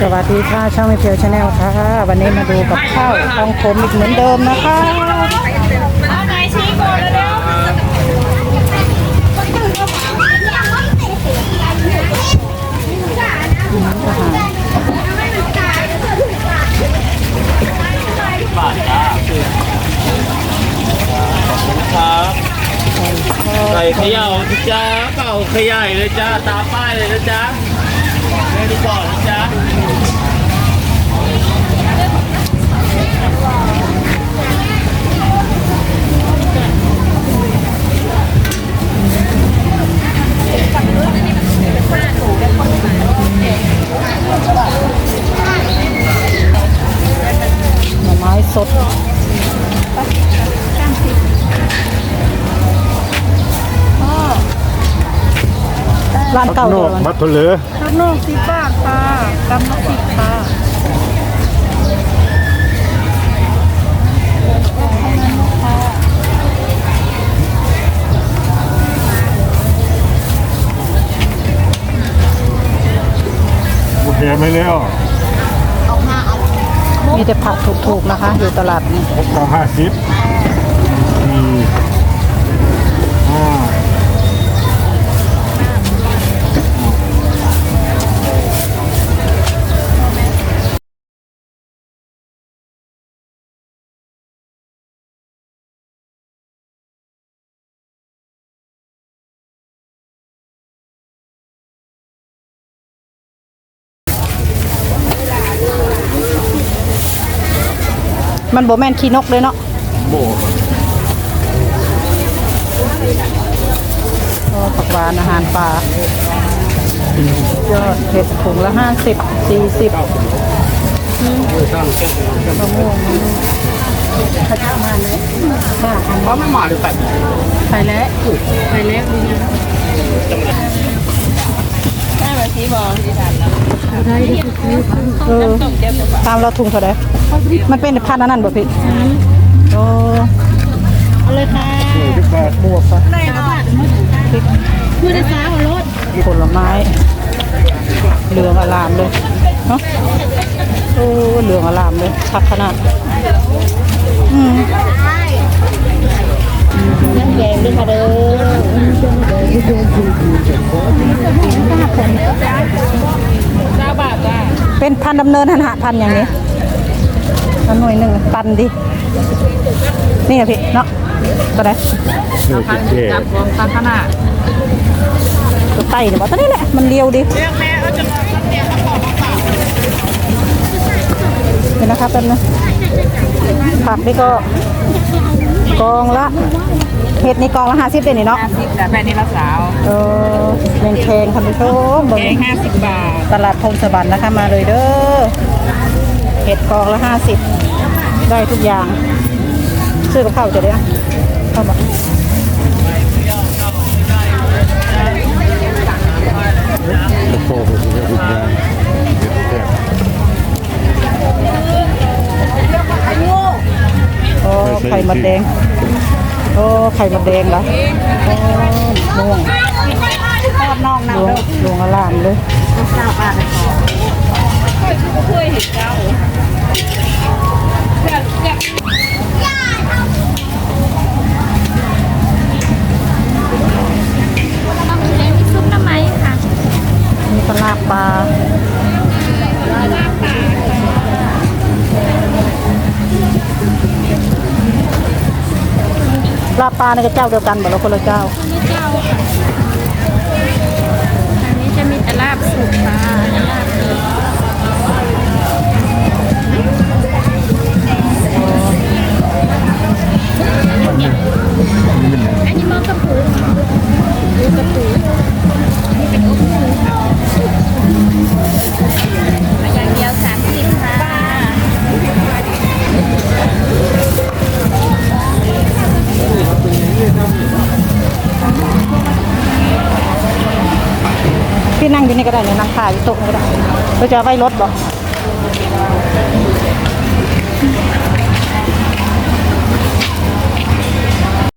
สวัสดีค่ะช่องมิเพียวชาแนลค่ะ วันนี้มาดูกับข้าวของผมอีกเหมือนเดิมนะคะเอาไหนชี้ก่อนเร็วบาทจ้าครับใส่เขย่านะจ้าเป่าขยายเลยจ้าตามป้ายเลยนะจ้าแม่ ดีก่อนนะจ๊ะ ร้านเก่าโนเดียวกกันมัดทุเหลือข้างนอกสิบบาทค่ะกำลังสิบค่ะบุเทไม่แล้วมีแต่ผักถูกๆนะคะ อยู่ตลาดนี้หกต่อห้าสิบ มันโบแมนขี้นกเลยเนาะโบก็ผักหวานอาหารป่ายอดเห็ดถุงละห้าสิบสี่สิบมะม่วงข้าวเจ้ามาเลยค่ะว่าไม่มาหรือไปไปแล้วไปแล้วดีนะได้มาชี้บอกที่ด่านแล้วเออตามเราถุงเท่าไหร่ มันเป็นพันอันนั้นบ่พี่โอ้เอาเลยค่ะสิบบาทบวกปะได้แล้วมือได้ฟ้าวรถผลไม้เหลืองอลามเลยเนาะโอ้เหลืองอลามเลยพักขนาดอืมน้ำแกงด้วยค่ะเด้อเป็นพันดำเนินหันหาพันอย่างนี้ หน่วยหนึ่งปันดิ นี่ไงพี่เนาะตัวไหนเนื้อจิตเจจับรวมตามขนาดตัวไตเดี๋ยวบอกตัวนี้แหละ มันเรียวดิเรียกแม่เอาจะมาเนี่ยเขาบอกมาฝากเห็นนะครับแป๊บนึงผักนี่ก็กองละเห็ดนี่กองละห้าสิบเดนนี่เนาะห้าสิบแต่แม่นี่ละสาว เออเป็นแพงค่ะผู้ชมเบิ่แกงงห้าสิบบาท ตลาดพงสวรรค์นะคะมาเลยเด้อ เห็ดกองละห้าสิบได้ทุกอย่าง ซื้อกับข้าวจะได้เข้ามาโอ้โหเนื้อจิตยางเด็ดโอ้ไข่มดแดง โอ้ไข่มดแดงเหรอโอ้ม่วงทอดน่องลวงลวงอลามเลย เก้าบาทเลยค่ะเคยเห็นเจ้าซุปน้ำไหมค่ะมีปลาร้าปลาลาบปลาในกระเจ้าเดียวกันบ่เราคนละเจ้าอันนี้เจ้าค่ะอันนี้จะมีแต่ลาบสุกค่ะลาบ ที่นั่งอยู่นี่ก็ได้เนี่ยนั่งถ่าอยู่โต๊ะนี่ก็ได้เราจะเอาไว้รถบอก